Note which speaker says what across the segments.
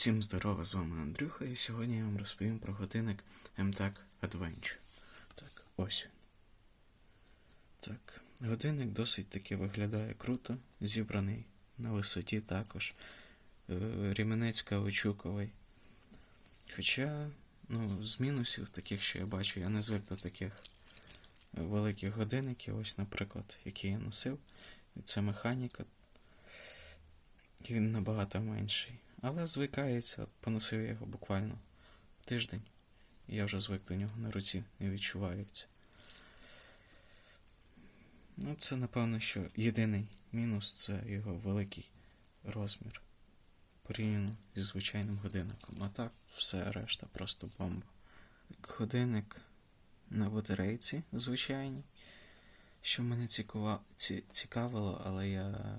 Speaker 1: Всім здорово, з вами Андрюха, і сьогодні я вам розповім про годинник MTAC Adventure. Так, ось. Так, годинник досить таки виглядає круто, зібраний на висоті також. Е, Ріменець каучуковий. Хоча, ну, з мінусів таких, що я бачу, я не звик до таких е, великих годинників, ось, наприклад, які я носив. Це механіка. І він набагато менший. Але звикається, поносив я його буквально тиждень. І я вже звик до нього на руці, не відчувається. Ну, це, напевно, що єдиний мінус це його великий розмір. Порівняно зі звичайним годинником. А так, все решта просто бомба. Годинник на батарейці звичайній. Що мене цікава... ці... цікавило, але я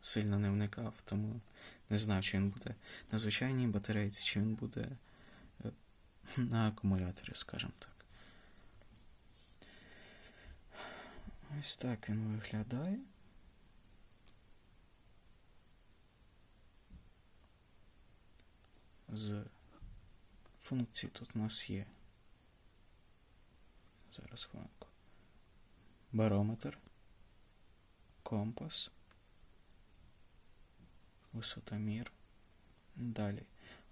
Speaker 1: сильно не вникав, тому не знав, чи він буде на звичайній батарейці, чи він буде е, на акумуляторі, скажімо так. Ось так він виглядає. З функцій тут у нас є. Зараз хвилинку. Барометр, компас, висотомір. Далі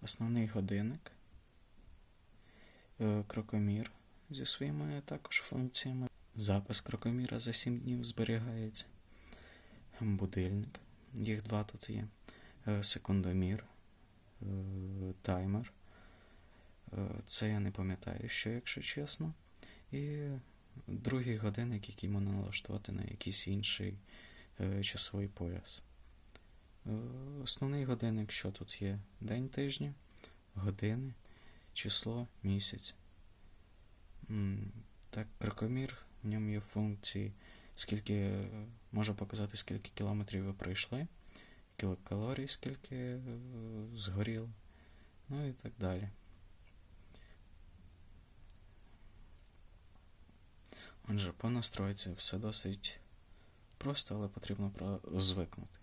Speaker 1: основний годинник, е, крокомір зі своїми також функціями. Запис крокоміра за 7 днів зберігається. Будильник. Їх два тут є. Е, Секундомір, е, таймер. Це я не пам'ятаю, що, якщо чесно. І другий годинник, який можна налаштувати на якийсь інший часовий пояс. Е, Основний годинник, що тут є? День тижня, години, число, місяць. Так, крокомір, в ньому є функції, скільки е, може показати, скільки кілометрів ви пройшли, кілокалорій, скільки е, згоріло, ну і так далі. Отже, по настройці все досить просто, але потрібно звикнути.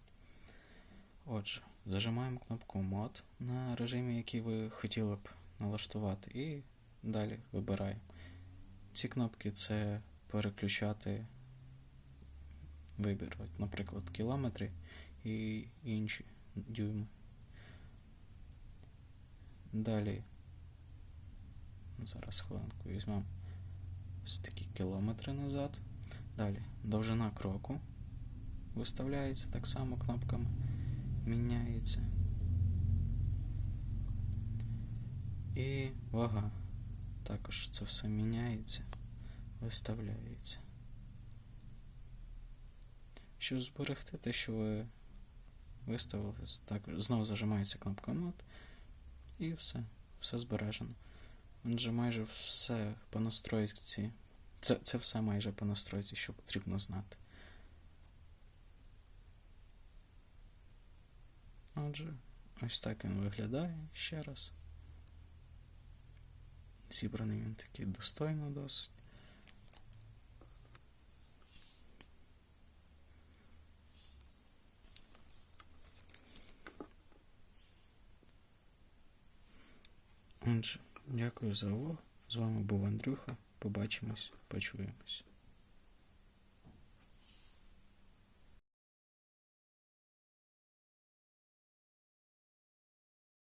Speaker 1: Отже, зажимаємо кнопку мод на режимі, який ви хотіли б налаштувати, і далі вибираємо. Ці кнопки це переключати вибір, наприклад, кілометри і інші дюйми. Далі, зараз хвилинку візьмемо ось такі кілометри назад. Далі довжина кроку виставляється так само кнопками міняється. І вага. Також це все міняється, виставляється. Щоб зберегти те, що ви виставили, так, знову зажимається кнопка мод і все, все збережено. Отже, майже все по настройці. Це, це все майже по настройці, що потрібно знати. Отже, ось так він виглядає ще раз. Зібраний він такий достойно досить. Отже, дякую за увагу. З вами був Андрюха. Побачимось, почуємось.